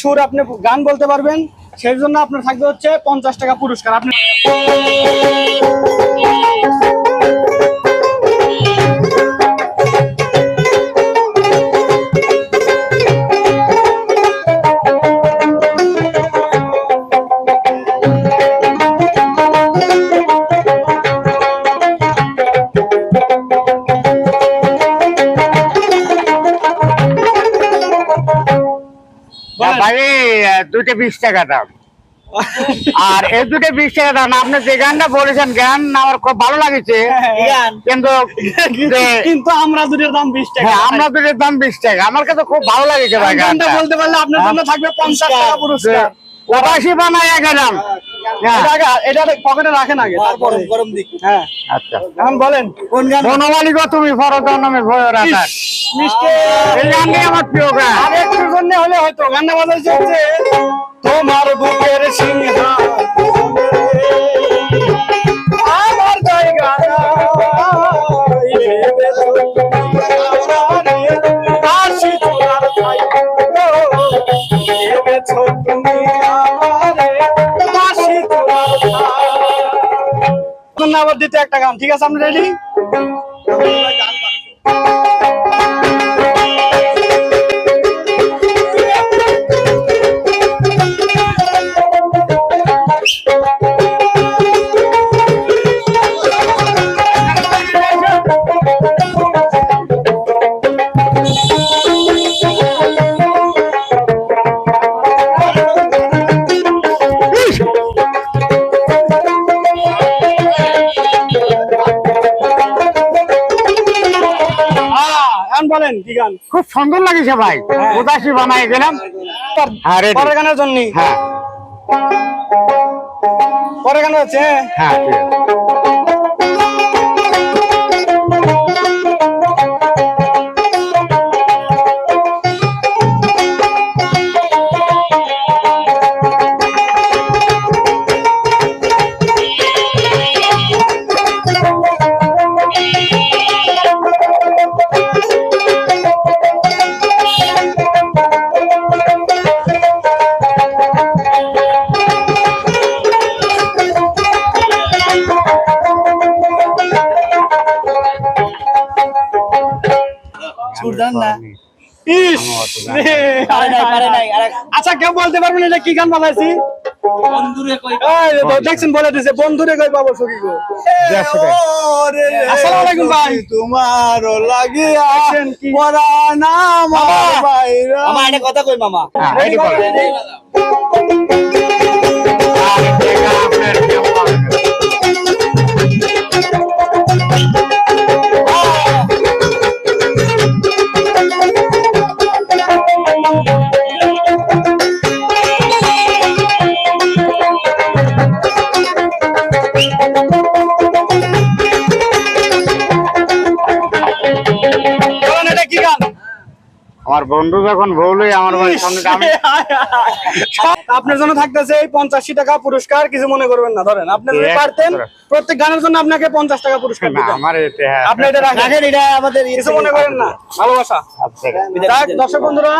সুর আপনি গান বলতে পারবেন সেই জন্য আপনার থাকবে হচ্ছে পঞ্চাশ টাকা পুরস্কার। আপনি বলেন। দুটো বিশ টাকা দাম। আর এই দুটো বিশ টাকা দাম আপনি যে গানটা বলেছেন গান আমার খুব ভালো লাগেছে। কিন্তু কিন্তু আমরা দুটোর দাম বিশ টাকা। হ্যাঁ আমরা দুটোর দাম বিশ টাকা। আমার কাছে খুব ভালো লাগেছে ভাই গানটা বলতে পারলে আপনার জন্য থাকবে পঞ্চাশ টাকা পুরস্কার। ওটাশি বানায় এক হ্যাঁ। এটা পকেটে রাখেন আগে তারপরে। গরম দিক। হ্যাঁ। আচ্ছা। এখন বলেন কোন গান বনমালিক তুমি ফরজ নামে ভয় রাখা। মিষ্টি। এই গানটি আমার প্রিয় গান। আর একটু জন্য হলে হয়তো গানটা বাজাইছে হচ্ছে তোমার বুকের সিংহ। এখন আবার দিতে একটা গান ঠিক আছে? আপনি রেডি এখন কি গান। খুব সুন্দর লাগছে ভাই। উদাসী বানাই গেলাম। হ্যাঁ। পরের গানের জন্য হ্যাঁ। পরের গান হচ্ছে? হ্যাঁ আচ্ছা কেউ বলতে পারবেন এটা কি গান বানাইছি দেখছেন বলে দিছে বন্ধুরে কই পাবো সখী গো। আসসালামু আলাইকুম ভাই। তোমারও লাগিয়া দেখছেন কি? পরানা মামা। মামা এটা কথা কই মামা? আমার বন্ধু যখন বলল আমার বাড়ির সামনে আমি আপনার জন্য থাকতেছে এই পঞ্চাশি টাকা পুরস্কার কিছু মনে করবেন না ধরেন। আপনি যদি পারতেন প্রত্যেক গানের জন্য আপনাকে পঞ্চাশ টাকা পুরস্কার আমার হ্যাঁ আপনি এটা রাখেন। এটা আমাদের কিছু মনে করেন না ভালোবাসা। আচ্ছা। দর্শক বন্ধুরা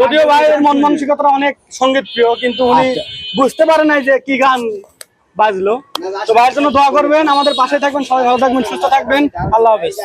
যদিও ভাইয়ের মন মানসিকতা অনেক সংগীত প্রিয় কিন্তু উনি বুঝতে পারে নাই যে কি গান বাজলো। তো ভাইয়ের জন্য দোয়া করবেন আমাদের পাশে থাকবেন সবাই ভালো থাকবেন সুস্থ থাকবেন। আল্লাহ হাফেজ।